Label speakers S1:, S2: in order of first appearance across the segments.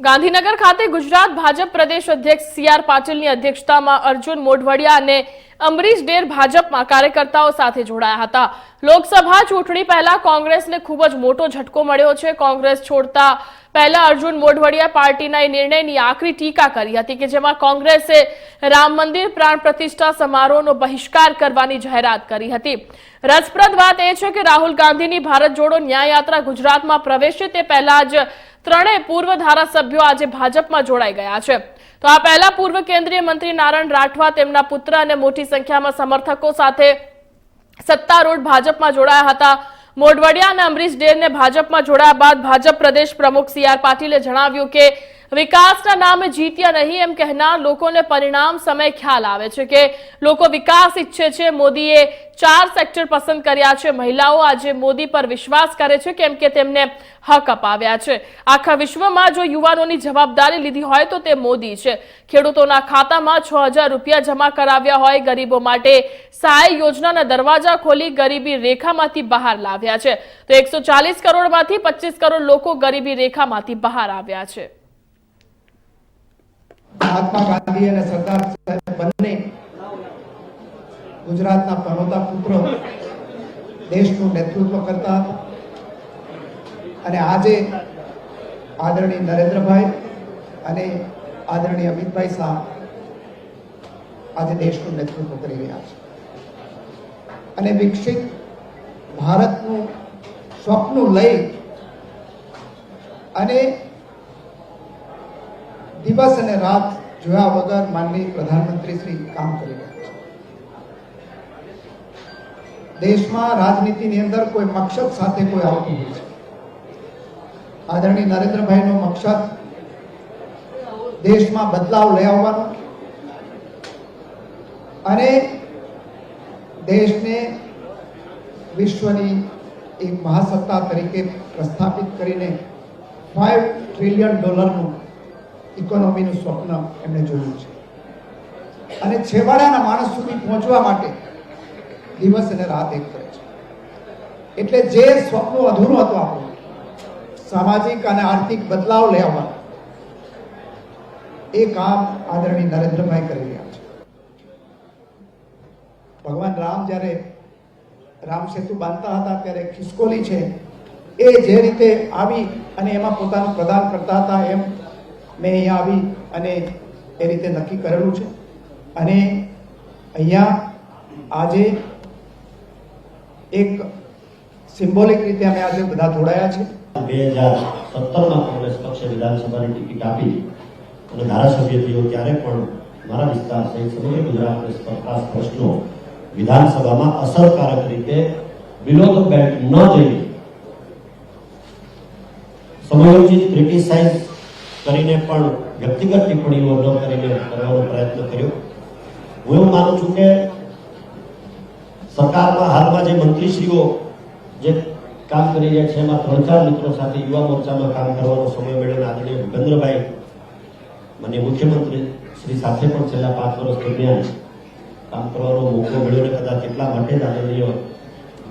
S1: ગાંધીનગર ખાતે ગુજરાત ભાજપ પ્રદેશ અધ્યક્ષ C R પાટીલની અધ્યક્ષતામાં અર્જુન મોઢવડિયા અને અમરીશ ડેર ભાજપમાં કાર્યકર્તાઓ સાથે જોડાયા હતા. લોકસભા ચૂંટણી પહેલા કોંગ્રેસને ખૂબ જ મોટો ઝટકો મળ્યો છે. કોંગ્રેસ છોડતા પહેલા અર્જુન મોઢવડિયા પાર્ટીના એ નિર્ણયની આકરી ટીકા કરી હતી કે જેમાં કોંગ્રેસે રામ મંદિર પ્રાણ પ્રતિષ્ઠા સમારોહનો બહિષ્કાર કરવાની જાહેરાત કરી હતી. રસપ્રદ વાત એ છે કે રાહુલ ગાંધીની ભારત જોડો ન્યાય યાત્રા ગુજરાતમાં પ્રવેશે તે પહેલા જ ત્રણેય પૂર્વ ધારાસભ્યો આજે ભાજપમાં જોડાઈ ગયા છે. તો આ પહેલા પૂર્વ કેન્દ્રીય મંત્રી નારાયણ રાઠવા, તેમના પુત્ર અને મોટી સંખ્યામાં સમર્થકો સાથે સત્તારૂઢ ભાજપમાં જોડાયા હતા. મોઢવડિયા અને અમરીશ ડેરને ભાજપમાં જોડાયા બાદ ભાજપ પ્રદેશ પ્રમુખ સી પાટીલે જણાવ્યું કે વિકાસના નામે જીત્યા નહીં એમ કહેનાર લોકોને પરિણામ સમય ખ્યાલ આવે છે કે લોકો વિકાસ ઈચ્છે છે. મોદીએ ચાર સેક્ટર પસંદ કર્યા છે. મહિલાઓ આજે મોદી પર વિશ્વાસ કરે છે કેમ કે તેમને હક અપાવ્યા છે. આખા વિશ્વમાં જો યુવાનોની જવાબદારી લીધી હોય તો તે મોદી છે. ખેડૂતોના ખાતામાં છ રૂપિયા જમા કરાવ્યા હોય. ગરીબો માટે સહાય યોજનાના દરવાજા ખોલી ગરીબી રેખામાંથી બહાર લાવ્યા છે. તો એકસો કરોડમાંથી પચીસ કરોડ લોકો ગરીબી રેખામાંથી બહાર આવ્યા છે.
S2: મહાત્મા ગાંધી અને સરદાર બંને ગુજરાતના પનોતા પુત્રો દેશનું નેતૃત્વ કરતા અને આજે આદરણીય નરેન્દ્રભાઈ અને આદરણીય અમિતભાઈ શાહ આજે દેશનું નેતૃત્વ કરી રહ્યા છે. અને વિકસિત ભારતનું સ્વપ્ન લઈ અને દિવસ અને રાત જોયા વગર માનનીય પ્રધાનમંત્રી શ્રી કામ કરી રહ્યા છે. દેશમાં રાજનીતિની અંદર કોઈ મકસદ સાથે કોઈ આવતું હોય છે. આદરણીય નરેન્દ્રભાઈનો મકસદ દેશમાં બદલાવ લઈ આવવાનો અને દેશને વિશ્વની એક મહાસત્તા તરીકે પ્રસ્થાપિત કરીને ફાઇવ ટ્રિલિયન ડોલરનું ઇકોનોમીનું સ્વપ્ન એમણે જોયું છે. અને છેવાડાના માણસ સુધી પહોંચવા માટે દિવસ અને રાત એક કરે છે. એટલે જે સ્વપ્ન અધૂરું હતું આપણું, સામાજિક અને આર્થિક બદલાવ લઈ એ કામ આદરણીય નરેન્દ્રભાઈ કરી રહ્યા છે. ભગવાન રામ જ્યારે રામ સેતુ બાંધતા હતા, ત્યારે ખિસકોલી છે, એ જે રીતે આવી અને એમાં પોતાનું પ્રદાન કરતા હતા, એમ મેં અહીંયા આવી અને એ રીતે નક્કી કરેલું છે. અને અહીંયા આજે એક સિમ્બોલિક રીતે અમે આજે બધા જોડાયા છે.
S3: બે હજાર સત્તરમાં કોંગ્રેસ પક્ષે વિધાનસભાની ટિકિટ આપી અને ધારાસભ્ય થયો ત્યારે પણ મારા વિસ્તાર સહિત સમગ્ર ગુજરાતને સ્પર્શતા પ્રશ્નો વિધાનસભામાં અસરકારક રીતે બિલો ધ બેલ્ટ ન જઈ સમયોચિત ક્રિટિસાઇઝ કરીને પણ વ્યક્તિગત ટિપ્પણીઓ ન કરીને કરવાનો પ્રયત્ન કર્યો. હું એવું માનું છું કે સરકારમાં હાલમાં જે મંત્રીશ્રીઓ જે કામ કરી રહ્યા છે, એમાં ત્રણ ચાર મિત્રો સાથે યુવા મોરચામાં કામ કરવાનો સમય મળ્યો આદરણીય ભૂપેન્દ્રભાઈ, મને મુખ્યમંત્રી શ્રી સાથે પણ છેલ્લા પાંચ વર્ષ દરમિયાન કામ કરવાનો મોકો મળ્યો ને કદાચ એટલા માટે જ આદરણીય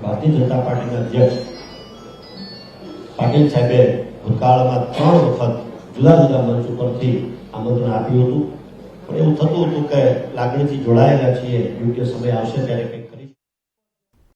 S3: ભારતીય જનતા પાર્ટીના અધ્યક્ષ પાટીલ સાહેબે ભૂતકાળમાં ત્રણ વખત જુદા જુદા મંચ ઉપરથી આમંત્રણ આપ્યું હતું. પણ એવું થતું હતું કે લાગણીથી જોડાયેલા છીએ. યોગ્ય સમય આવશે ત્યારે કંઈક